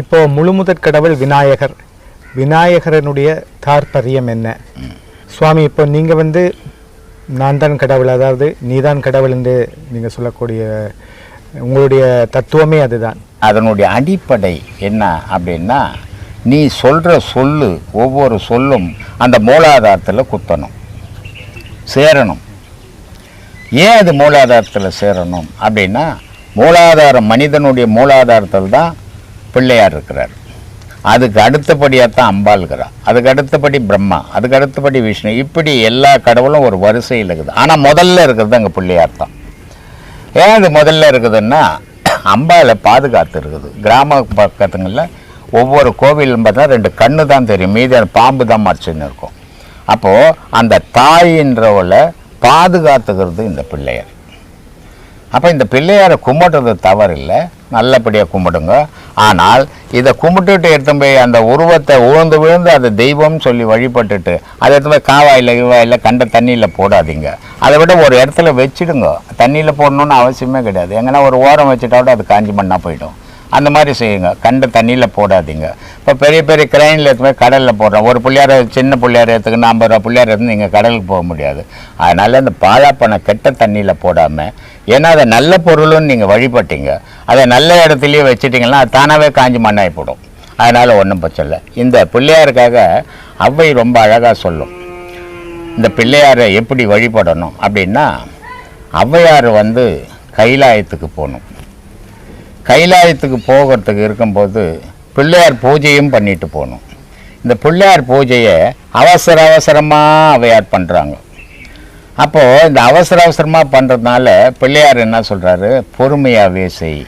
இப்போ முழுமுதற் கடவுள் விநாயகர். விநாயகரனுடைய தாற்பரியம் என்ன? சுவாமி இப்போ நீங்கள் வந்து நான் தான் கடவுள் அதாவது நீதான் கடவுள் என்று நீங்கள் சொல்லக்கூடிய உங்களுடைய தத்துவமே அதுதான். அதனுடைய அடிப்படை என்ன அப்படின்னா நீ சொல்கிற சொல்லு ஒவ்வொரு சொல்லும் அந்த மூலாதாரத்தில் குத்தணும் சேரணும். ஏன் அது மூலாதாரத்தில் சேரணும் அப்படின்னா மூலாதாரம் மனிதனுடைய மூலாதாரத்தில் தான் பிள்ளையார் இருக்கிறார். அதுக்கு அடுத்தபடியாக தான் அம்பாள் இருக்கிறா அதுக்கு அடுத்தபடி பிரம்மா அதுக்கு அடுத்தபடி விஷ்ணு. இப்படி எல்லா கடவுளும் ஒரு வரிசையில் இருக்குது. ஆனால் முதல்ல இருக்கிறது அங்கே பிள்ளையார் தான் ஏன் அது முதல்ல இருக்குதுன்னா அம்பாவை பாதுகாத்து இருக்குது. கிராம பக்கத்துங்களில் ஒவ்வொரு கோவிலும் பார்த்தா ரெண்டு கண்ணு தான் தெரியும். மீதி அந்த பாம்பு தான் மறைச்சுன்னு இருக்கும். அப்போது அந்த தாயின்றவளை பாதுகாத்துக்கிறது இந்த பிள்ளையார். அப்போ இந்த பிள்ளையாரை கும்பிடுறது தவறு இல்லை நல்லபடியாக கும்பிடுங்க. ஆனால் இதை கும்பிட்டுட்டு எடுத்துன்னு போய் அந்த உருவத்தை உழுந்து விழுந்து அது தெய்வம் சொல்லி வழிபட்டுட்டு அதை எடுத்து போய் காவாயில் இவாயில் கண்ட தண்ணியில் போடாதீங்க. அதை விட ஒரு இடத்துல வச்சிடுங்க. தண்ணியில் போடணுன்னு அவசியமே கிடையாது. எங்கன்னா ஒரு ஓரம் வச்சுட்டாவோட அது காஞ்சி மண்ணாக போயிடும். அந்த மாதிரி செய்யுங்க. கண்ட தண்ணியில் போடாதீங்க. இப்போ பெரிய பெரிய கிரைனில் எடுத்து போய் கடலில் போடுறோம். ஒரு பிள்ளையார சின்ன பிள்ளையார் எடுத்துக்கணும் ஐம்பது ரூபா பிள்ளையார் எடுத்து நீங்கள் கடலுக்கு போக முடியாது. அதனால் இந்த பாழாப்பண கெட்ட தண்ணியில் போடாமல் ஏன்னா அதை நல்ல பொருளும் நீங்கள் வழிபட்டீங்க. அதை நல்ல இடத்துலையே வச்சுட்டிங்கன்னா அது தானாகவே காஞ்சி மண்ணாகி போடும். அதனால் ஒன்றும் பிரச்சனை இல்லை. இந்த பிள்ளையாருக்காக அவ்வை ரொம்ப அழகாக சொல்லும். இந்த பிள்ளையாரை எப்படி வழிபடணும் அப்படின்னா ஔவையார் வந்து கைலாயத்துக்கு போகணும். கைலாயத்துக்கு போகிறதுக்கு இருக்கும்போது பிள்ளையார் பூஜையும் பண்ணிட்டு போகணும். இந்த பிள்ளையார் பூஜையை அவசர அவசரமாக அவையார் பண்ணுறாங்க அப்போது இந்த அவசர அவசரமாக பண்ணுறதுனால பிள்ளையார் என்ன சொல்கிறாரு பொறுமையாகவே செய்.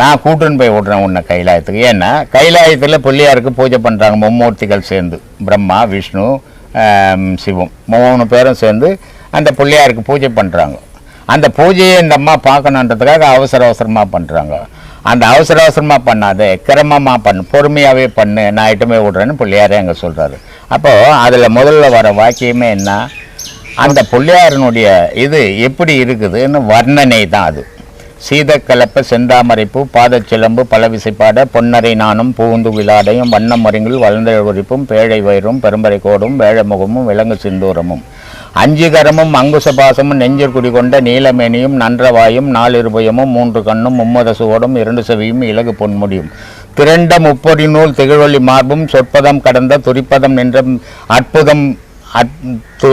நான் கூட்டுன்னு போய் விட்றேன் உன்னை கைலாயத்துக்கு. ஏன்னா கைலாயத்தில் பிள்ளையாருக்கு பூஜை பண்ணுறாங்க மும்மூர்த்திகள் சேர்ந்து. பிரம்மா விஷ்ணு சிவம். மூணு பேரும் சேர்ந்து அந்த பிள்ளையாருக்கு பூஜை பண்ணுறாங்க அந்த பூஜையை இந்த அம்மா பார்க்கணுன்றதுக்காக அவசர அவசரமாக பண்ணுறாங்க அந்த அவசர அவசரமாக பண்ணாது கிரமமாக பண்ணு பொறுமையாகவே பண்ணு நான் ஐட்டமே விட்றேன்னு பிள்ளையாரே அங்கே சொல்கிறாரு அப்போது அதில் முதல்ல வர வாக்கியமே என்ன? அந்த பிள்ளையாரனுடைய இது எப்படி இருக்குதுன்னு வர்ணனை தான் அது. சீதக்கலப்ப செந்தாமரைப்பூ பாதச்சிலம்பு பலவிசைப்பாட பொன்னரை நானும் பூந்து விளாடையும் வண்ணம் மருங்கில் வளர்ந்த குறிப்பும் பேழை வயிறும் பெரும்பரை கோடும் வேழமுகமும் விலங்கு சிந்தூரமும். அஞ்சு கரமும் அங்குச பாசமும் குடி கொண்ட நீலமேனியும் நன்றவாயும் நாலிருபயமும் மூன்று கண்ணும் மும்மத சுவடும் இரண்டு செவியும் இலகு பொன்முடியும். திரண்ட முப்பொடி நூல் திகழொளி மார்பும் சொற்பதம் கடந்த துரிப்பதம் நின்ற அற்புதம் அற்பு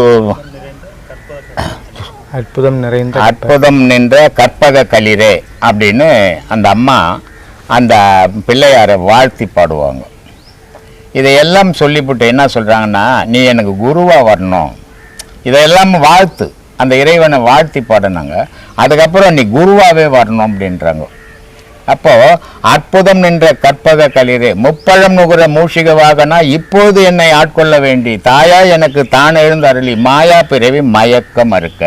அற்புதம் நிறைந்த அற்புதம் நின்ற கற்பக களிரே அப்படின்னு அந்த அம்மா அந்த பிள்ளையாரை வாழ்த்தி பாடுவாங்க. இதையெல்லாம் சொல்லிவிட்டு என்ன சொல்கிறாங்கன்னா நீ எனக்கு குருவாக வரணும். இதையெல்லாம் வாழ்த்து. அந்த இறைவனை வாழ்த்தி பாடினாங்க. அதுக்கப்புறம் நீ குருவாகவே வரணும் அப்படின்றாங்க. அப்போது அற்புதம் நின்ற கற்பக களிரே முப்பழம் நுகர மூஷிக வாகனா இப்போது என்னை ஆட்கொள்ள வேண்டி தாயா எனக்கு தான் எழுந்து அருளி மாயா பிறவி மயக்கம் இருக்க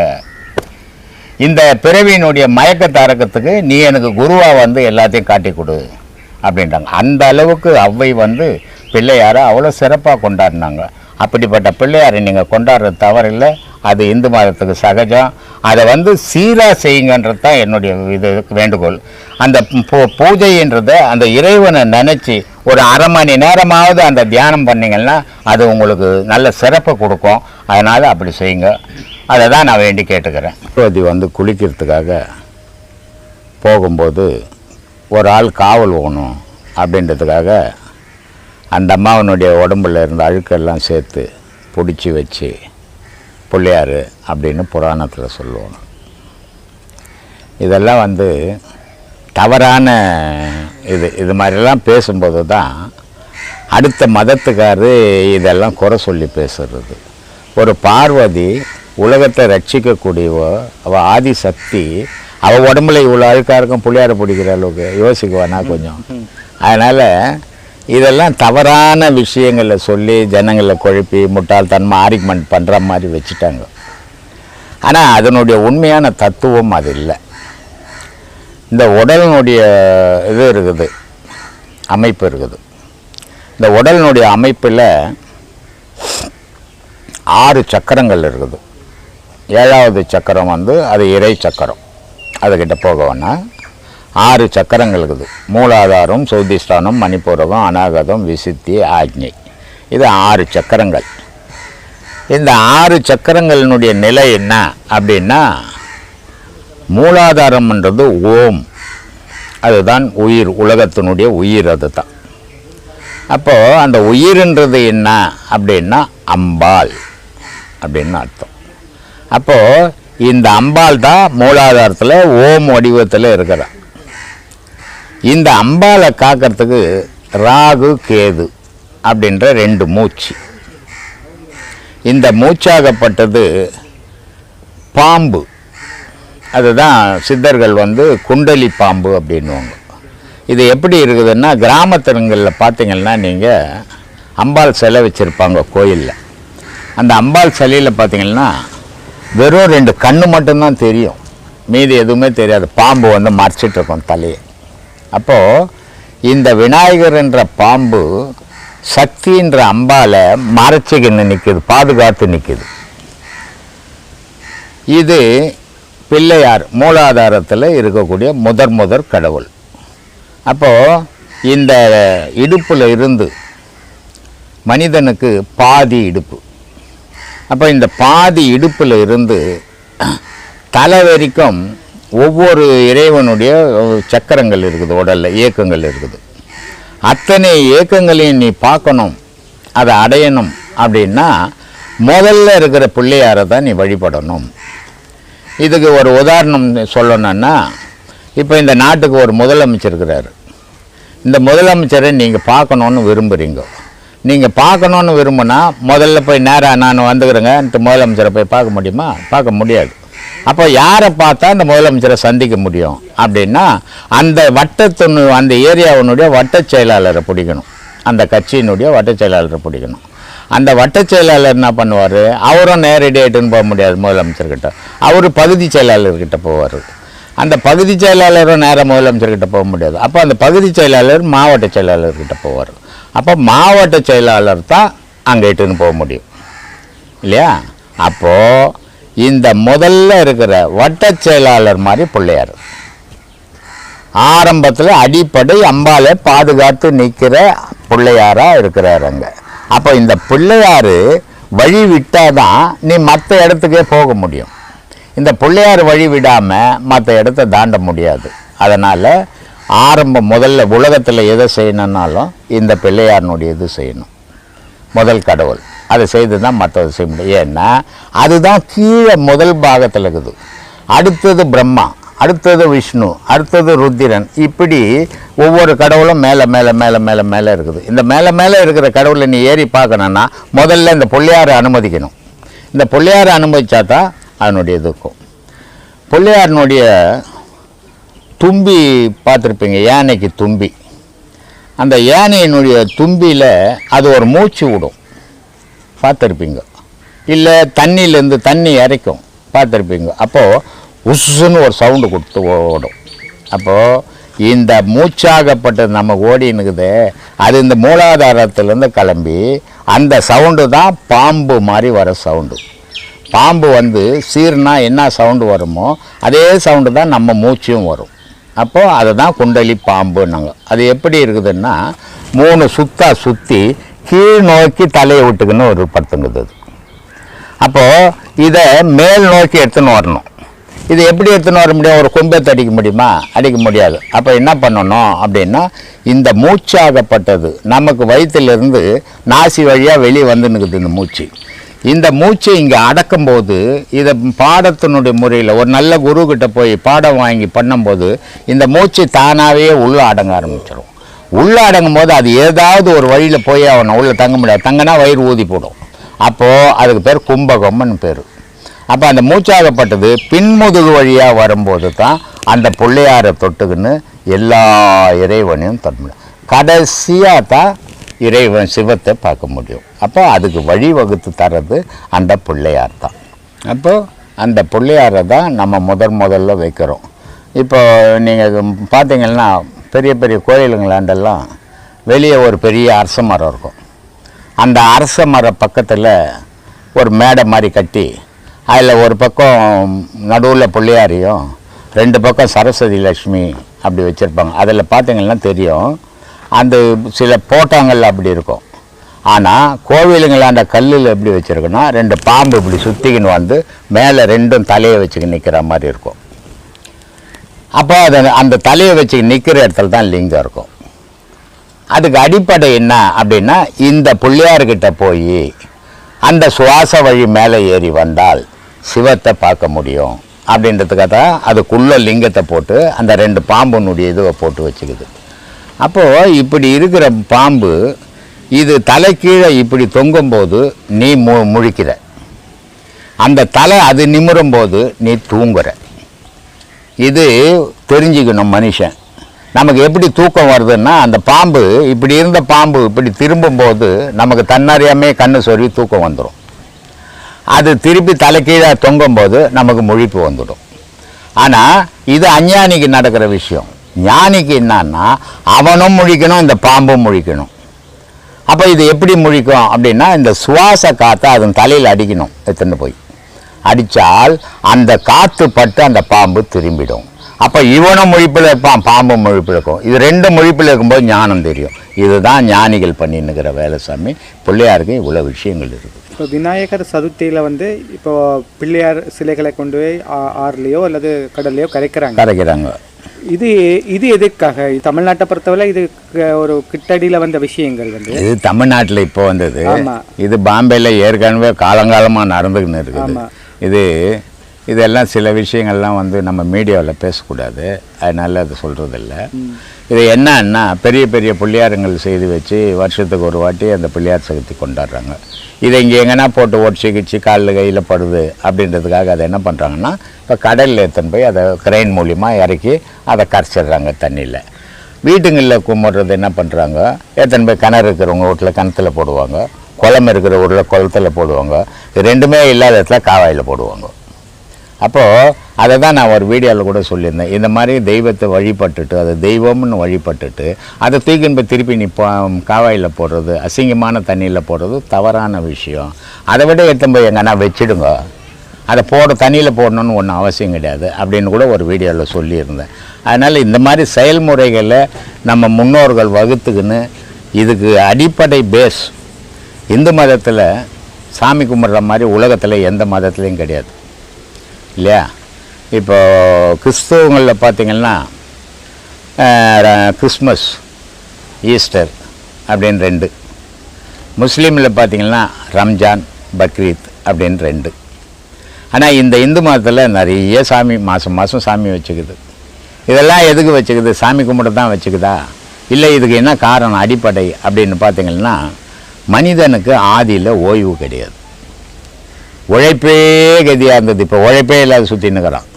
இந்த பிறவியினுடைய மயக்கத்தை அறக்கிறதுக்கு நீ எனக்கு குருவாக வந்து எல்லாத்தையும் காட்டி கொடு அப்படின்றாங்க. அந்த அளவுக்கு அவ்வை வந்து பிள்ளையாரை அவ்வளோ சிறப்பாக கொண்டாடினாங்க. அப்படிப்பட்ட பிள்ளையாரை நீங்கள் கொண்டாடுறது தவறில்லை. அது இந்து மதத்துக்கு சகஜம். அதை வந்து சீராக செய்யுங்கன்றது தான் என்னுடைய இது வேண்டுகோள். அந்த பூ பூஜைன்றதை அந்த இறைவனை நினச்சி ஒரு அரை மணி நேரமாவது அந்த தியானம் பண்ணீங்கன்னா அது உங்களுக்கு நல்ல சிறப்பை கொடுக்கும். அதனால் அப்படி செய்யுங்க. அதை தான் நான் வேண்டி கேட்டுக்கிறேன். பார்வதி வந்து குளிக்கிறதுக்காக போகும்போது ஒரு ஆள் காவல் ஓணும் அப்படின்றதுக்காக அந்த அம்மாவனுடைய உடம்புல இருந்த அழுக்கெல்லாம் சேர்த்து பிடிச்சி வச்சு பிள்ளையார் அப்படின்னு புராணத்தில் சொல்லுவோம். இதெல்லாம் வந்து தவறான இது இது மாதிரிலாம் பேசும்போது தான் அடுத்த மதத்துக்காரு இதெல்லாம் குறை சொல்லி பேசுறது. ஒரு பார்வதி உலகத்தை ரட்சிக்கக்கூடியவோ அவள் ஆதி சக்தி அவள் உடம்புல இவ்வளோ அழுக்காக இருக்கும் புள்ளியார பிடிக்கிற அளவுக்கு யோசிக்குவானா கொஞ்சம். அதனால் இதெல்லாம் தவறான விஷயங்களை சொல்லி ஜனங்களை குழப்பி முட்டாள் தன்மை ஆரிக்மெண்ட் பண்ணுற மாதிரி வச்சுட்டாங்க. ஆனால் அதனுடைய உண்மையான தத்துவம் அது இல்லை. இந்த உடலினுடைய இது இருக்குது அமைப்பு இருக்குது. இந்த உடலினுடைய அமைப்பில் ஆறு சக்கரங்கள் இருக்குது. ஏழாவது சக்கரம் வந்து அது இறை சக்கரம். அதுக்கிட்ட போக வேணாம் ஆறு சக்கரங்கள் இருக்குது. மூலாதாரம் சௌதிஷ்டானம் மணிப்பூரகம் அநாகதம் விசித்தி ஆக்ஞை இது ஆறு சக்கரங்கள். இந்த ஆறு சக்கரங்களினுடைய நிலை என்ன அப்படின்னா மூலாதாரம்ன்றது ஓம். அதுதான் உயிர் உலகத்தினுடைய உயிர் அதுதான். அப்போது அந்த உயிர்ன்றது என்ன அப்படின்னா அம்பாள் அப்படின்னு அர்த்தம். அப்போது இந்த அம்பாள் தான் மூலாதாரத்தில் ஓம் வடிவத்தில் இருக்கிறான் இந்த அம்பாளை காக்கிறதுக்கு ராகு கேது அப்படின்ற ரெண்டு மூச்சு. இந்த மூச்சாகப்பட்டது பாம்பு. அதுதான் சித்தர்கள் வந்து குண்டலி பாம்பு அப்படின்னுவாங்க. இது எப்படி இருக்குதுன்னா கிராமத்தினங்களில் பார்த்தீங்கன்னா நீங்கள் அம்பாள் சிலை வச்சுருப்பாங்க கோயிலில். அந்த அம்பாள் சிலையில் பார்த்தீங்கன்னா வெறும் ரெண்டு கண்ணு மட்டும்தான் தெரியும். மீதி எதுவுமே தெரியாது. பாம்பு வந்து மறைச்சிட்டு இருக்கும் தலையை. அப்போது இந்த விநாயகர் என்ற பாம்பு சக்தின்ற அம்பால மறைச்சிக்கின்னு நிற்குது பாதுகாத்து நிற்குது இது பிள்ளையார் மூலாதாரத்தில் இருக்கக்கூடிய முதற் முதற் கடவுள். அப்போது இந்த இடுப்பில் இருந்து மனிதனுக்கு பாதி இடுப்பு. அப்போ இந்த பாதி இடுப்பில் இருந்து தலை வரைக்கும் ஒவ்வொரு இறைவனுடைய சக்கரங்கள் இருக்குது உடலில் இயக்கங்கள் இருக்குது. அத்தனை இயக்கங்களையும் நீ பார்க்கணும் அதை அடையணும் அப்படின்னா முதல்ல இருக்கிற பிள்ளையாரை தான் நீ வழிபடணும். இதுக்கு ஒரு உதாரணம் சொல்லணும்னா இப்போ இந்த நாட்டுக்கு ஒரு முதலமைச்சர் இருக்கிறார். இந்த முதலமைச்சரை நீங்கள் பார்க்கணுன்னு விரும்புகிறீங்க நீங்கள் பார்க்கணுன்னு விரும்புனா முதல்ல போய் நேராக நான் வந்துக்கிறேங்கன்ட்டு முதலமைச்சரை போய் பார்க்க முடியுமா? பார்க்க முடியாது. அப்போ யாரை பார்த்தா அந்த முதலமைச்சரை சந்திக்க முடியும்? அப்படின்னா அந்த வட்டத்தினு அந்த ஏரியாவினுடைய வட்டச் செயலாளரை பிடிக்கணும். அந்த கட்சியினுடைய வட்டச் செயலாளரை பிடிக்கணும். அந்த வட்டச் செயலாளர் என்ன பண்ணுவார்? அவரும் நேரடியாகிட்டுன்னு போக முடியாது முதலமைச்சர்கிட்ட. அவர் பகுதி செயலாளர்கிட்ட போவார். அந்த பகுதி செயலாளரும் நேராக முதலமைச்சர்கிட்ட போக முடியாது. அப்போ அந்த பகுதி செயலாளர் மாவட்ட செயலாளர்கிட்ட போவார். அப்போ மாவட்ட செயலாளர் தான் அங்கே இட்டுன்னு போக முடியும். இல்லையா? அப்போது இந்த முதல்ல இருக்கிற வட்ட செயலாளர் மாதிரி பிள்ளையார். ஆரம்பத்தில் அடிப்படை அம்பாலை பாதுகாத்து நிற்கிற பிள்ளையாராக இருக்கிறார் அங்கே. அப்போ இந்த பிள்ளையார் வழி விட்டால் தான் நீ மற்ற இடத்துக்கே போக முடியும். இந்த பிள்ளையார் வழி விடாமல் மற்ற இடத்த தாண்ட முடியாது. அதனால் ஆரம்பம் முதல்ல உலகத்தில் எதை செய்யணுன்னாலும் இந்த பிள்ளையாரனுடைய இது செய்யணும். முதல் கடவுள். அதை செய்து தான் மற்றதை செய்ய முடியும். ஏன்னா அதுதான் கீழே முதல் பாகத்தில் இருக்குது. அடுத்தது பிரம்மா அடுத்தது விஷ்ணு அடுத்தது ருத்திரன் இப்படி ஒவ்வொரு கடவுளும் மேலே மேலே மேலே மேலே மேலே இருக்குது. இந்த மேலே மேலே இருக்கிற கடவுளை நீ ஏறி பார்க்கணுன்னா முதல்ல இந்த பிள்ளையாரை அனுமதிக்கணும். இந்த பிள்ளையாரை அனுமதிச்சா தான் அதனுடைய இது இருக்கும். பிள்ளையாரினுடைய தும்பி பார்த்துருப்பீங்க யானைக்கு தும்பி. அந்த யானையினுடைய தும்பியில் அது ஒரு மூச்சு விடும். பார்த்துருப்பீங்க. இல்லை தண்ணியிலேருந்து தண்ணி இறைக்கும் பார்த்துருப்பீங்க. அப்போது உஸ்ஸுன்னு ஒரு சவுண்டு கொடுத்து ஓடும். அப்போது இந்த மூச்சாகப்பட்டது நம்ம ஓடினுக்குது அது இந்த மூலாதாரத்துலேருந்து கிளம்பி அந்த சவுண்டு தான் பாம்பு மாதிரி வர சவுண்டு. பாம்பு வந்து சீர்னா என்ன சவுண்டு வருமோ அதே சவுண்டு தான் நம்ம மூச்சும் வரும். அப்போது அதை தான் குண்டலி பாம்புன்னாங்க. அது எப்படி இருக்குதுன்னா மூணு சுத்தாக சுற்றி கீழ் நோக்கி தலையை விட்டுக்குன்னு ஒரு படுத்துங்குது அது அப்போது இதை மேல் நோக்கி எடுத்துன்னு வரணும். இது எப்படி எடுத்துன்னு வர முடியும்? ஒரு கொம்பத்தை அடிக்க முடியுமா? அடிக்க முடியாது. அப்போ என்ன பண்ணணும் அப்படின்னா இந்த மூச்சாகப்பட்டது நமக்கு வயிற்றிலிருந்து நாசி வழியாக வெளியே வந்துன்னுக்குது இந்த மூச்சு. இந்த மூச்சை இங்கே அடக்கும்போது இதை பாடத்தினுடைய முறையில் ஒரு நல்ல குருக்கிட்ட போய் பாடம் வாங்கி பண்ணும்போது இந்த மூச்சு தானாகவே உள்ளே அடங்க ஆரம்பிச்சிடும் உள்ளே அடங்கும் போது அது ஏதாவது ஒரு வழியில் போய் அவனை உள்ளே தங்க முடியாது. தங்கினா வயிறு ஊதி போடும். அப்போது அதுக்கு பேர் கும்பகம்னு பேர். அப்போ அந்த மூச்சாகப்பட்டது பின்முதுகு வழியாக வரும்போது தான் அந்த பிள்ளையாரை தொட்டுக்குன்னு எல்லா இறைவனையும் தொட முடியும் கடைசியாக தான் இறைவன் சிவத்தை பார்க்க முடியும். அப்போ அதுக்கு வழி வகுத்து தர்றது அந்த பிள்ளையார் தான். அப்போது அந்த பிள்ளையாரை தான் நம்ம முதல் முதல்ல வைக்கிறோம். இப்போ நீங்கள் பார்த்தீங்கன்னா பெரிய பெரிய கோயிலுங்களாண்டெல்லாம் வெளியே ஒரு பெரிய அரச மரம் இருக்கும். அந்த அரச மர பக்கத்தில் ஒரு மேடை மாதிரி கட்டி அதில் ஒரு பக்கம் நடுவில் பிள்ளையாரையும் ரெண்டு பக்கம் சரஸ்வதி லட்சுமி அப்படி வச்சுருப்பாங்க. அதில் பார்த்தீங்கன்னா தெரியும் அந்த சில போட்டாங்கல் அப்படி இருக்கும். ஆனால் கோவிலுங்களாண்ட கல்லில் எப்படி வச்சுருக்குன்னா ரெண்டு பாம்பு இப்படி சுற்றிக்கின்னு வந்து மேலே ரெண்டும் தலையை வச்சுக்கி நிற்கிற மாதிரி இருக்கும். அப்போ அது அந்த தலையை வச்சு நிற்கிற இடத்துல தான் லிங்கம் இருக்கும். அதுக்கு அடிப்படை என்ன அப்படின்னா இந்த பிள்ளையார்கிட்ட போய் அந்த சுவாச வழி மேலே ஏறி வந்தால் சிவத்தை பார்க்க முடியும். அப்படின்றதுக்காக தான் அதுக்குள்ளே லிங்கத்தை போட்டு அந்த ரெண்டு பாம்புனுடைய இதுவை போட்டு வச்சுக்குது. அப்போது இப்படி இருக்கிற பாம்பு இது தலை கீழே இப்படி தொங்கும்போது நீ மு முழிக்கிற. அந்த தலை அது நிமிரும் போது நீ தூங்குற. இது தெரிஞ்சுக்கணும் மனுஷன். நமக்கு எப்படி தூக்கம் வருதுன்னா அந்த பாம்பு இப்படி இருந்த பாம்பு இப்படி திரும்பும்போது நமக்கு தன்னறியாமே கண்ணு சொருவி தூக்கம் வந்துடும் அது திருப்பி தலைக்கீழே தொங்கும்போது நமக்கு முழிப்பு வந்துடும். ஆனால் இது அஞ்ஞானிக்கு நடக்கிற விஷயம். ஞானிக்கு என்னன்னா அவனும் முழிக்கணும் இந்த பாம்பும் முழிக்கணும். அப்போ இது எப்படி முழிக்கும் அப்படின்னா இந்த சுவாச காற்றை அதன் தலையில் அடிக்கணும் எடுத்துன்னு போய். அடித்தால் அந்த காற்று பட்டு அந்த பாம்பு திரும்பிடும். அப்போ இவனும் முழிப்பில் இருப்பான் பாம்பும் முழிப்பில் இருக்கும். இது ரெண்டு முழிப்பில் இருக்கும்போது ஞானம் தெரியும். இதுதான் ஞானிகள் பண்ணின்னுக்கிற வேலை சாமி. பிள்ளையாருக்கு இவ்வளோ விஷயங்கள் இருக்குது. இப்போ விநாயகர் சதுர்த்தியில் வந்து இப்போ பிள்ளையார் சிலைகளை கொண்டு போய் ஆறுலையோ அல்லது கடல்லையோ கரைக்கிறாங்க. கரைக்கிறாங்க. இது இது எதுக்காக தமிழ்நாட்டை பொறுத்தவரை இது ஒரு கிட்டடியில் வந்த விஷயங்கள் வந்து இது தமிழ்நாட்டில் இப்போ வந்தது. இது பாம்பேல ஏற்கனவே காலங்காலமாக நடந்துக்கின்னு இருக்குது. இது இதெல்லாம் சில விஷயங்கள்லாம் வந்து நம்ம மீடியாவில் பேசக்கூடாது. அதனால அது சொல்கிறதில்ல இது என்னன்னா பெரிய பெரிய பிள்ளையாரங்கள் செய்து வச்சு வருஷத்துக்கு ஒரு வாட்டி அந்த பிள்ளையார் சதுர்த்தி கொண்டாடுறாங்க. இதை இங்கே எங்கன்னா போட்டு ஒடிச்சு கிச்சு காலில் கையில் படுது அப்படின்றதுக்காக அதை என்ன பண்ணுறாங்கன்னா இப்போ கடலில் எடுத்துன்னு போய் அதை கிரெயின் மூலிமா இறக்கி அதை கரைச்சிடுறாங்க தண்ணியில். வீட்டுங்களில் கும்பிட்றது என்ன பண்ணுறாங்க எடுத்துன்னு போய் கிணறு இருக்கிறவங்க வீட்டில் கிணத்துல போடுவாங்க குளம் இருக்கிற ஊரில் குளத்துல போடுவாங்க. ரெண்டுமே இல்லாத இடத்துல காவாயில் போடுவாங்க. அப்போது அதை தான் நான் ஒரு வீடியோவில் கூட சொல்லியிருந்தேன். இந்த மாதிரி தெய்வத்தை வழிபட்டுட்டு அதை தெய்வம்னு வழிபட்டுட்டு அதை தூக்கின்னு போய் திருப்பி நீ போ- காவாயில் போடுறது அசிங்கமான தண்ணியில் போடுறது தவறான விஷயம். அதை விட எடுத்துன்னு போய் எங்கன்னா வச்சுடுங்க. அதை போட தண்ணியில் போடணும்னு ஒன்றும் அவசியம் கிடையாது அப்படின்னு கூட ஒரு வீடியோவில் சொல்லியிருந்தேன். அதனால் இந்த மாதிரி செயல்முறைகளை நம்ம முன்னோர்கள் வகுத்துக்குன்னு இதுக்கு அடிப்படை பேஸ் இந்து மதத்தில் சாமி கும்பிட்ற மாதிரி உலகத்தில் எந்த மதத்துலேயும் கிடையாது. இல்லையா? இப்போ கிறிஸ்தவங்களில் பார்த்தீங்கன்னா கிறிஸ்மஸ் ஈஸ்டர் அப்படின்னு ரெண்டு. முஸ்லீமில் பார்த்தீங்கன்னா ரம்ஜான் பக்ரீத் அப்படின்னு ரெண்டு. ஆனால் இந்த இந்து மதத்தில் நிறைய சாமி மாதம் மாதம் சாமி வச்சுக்குது. இதெல்லாம் எதுக்கு வச்சுக்குது? சாமி கும்பிட தான் வச்சுக்குதா? இல்லை இதுக்கு என்ன காரணம்? அடிப்படை அப்படின்னு பார்த்தீங்கன்னா மனிதனுக்கு ஆதியில் ஓய்வு கிடையாது. உழைப்பே கதியாக இருந்தது. இப்போ உழைப்பே இல்லாத சுற்றின்னுக்கிறான்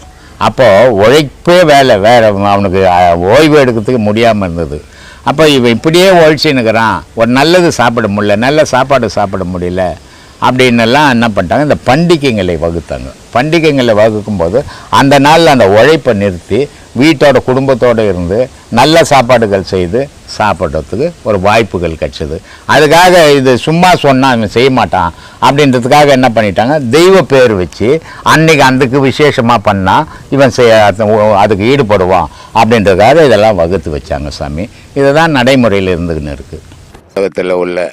அப்போது உழைப்பே வேலை வேறு அவனுக்கு ஓய்வு எடுக்கிறதுக்கு முடியாமல் இருந்தது. அப்போ இவன் இப்படியே உழைச்சின்னுக்கிறான் ஒரு நல்லது சாப்பிட முடியல நல்ல சாப்பாடு சாப்பிட முடியல. அப்படின்னெல்லாம் என்ன பண்ணிட்டாங்க? இந்த பண்டிகைங்களை வகுத்தாங்க. பண்டிகைங்களை வகுக்கும்போது அந்த நாளில் அந்த உழைப்பை நிறுத்தி வீட்டோட குடும்பத்தோடு இருந்து நல்ல சாப்பாடுகள் செய்து சாப்பிட்றதுக்கு ஒரு வாய்ப்புகள் கிடச்சிது. அதுக்காக இது சும்மா சொன்னால் அவன் செய்ய மாட்டான் அப்படின்றதுக்காக என்ன பண்ணிட்டாங்க? தெய்வ பேர் வச்சு அன்னைக்கு அதுக்கு விசேஷமாக பண்ணால் இவன் செய்ய அதுக்கு ஈடுபடுவான் அப்படின்றதுக்காக இதெல்லாம் வகுத்து வச்சாங்க சாமி. இதுதான் நடைமுறையில் இருந்துக்கின்னு இருக்குது உலகத்தில் உள்ள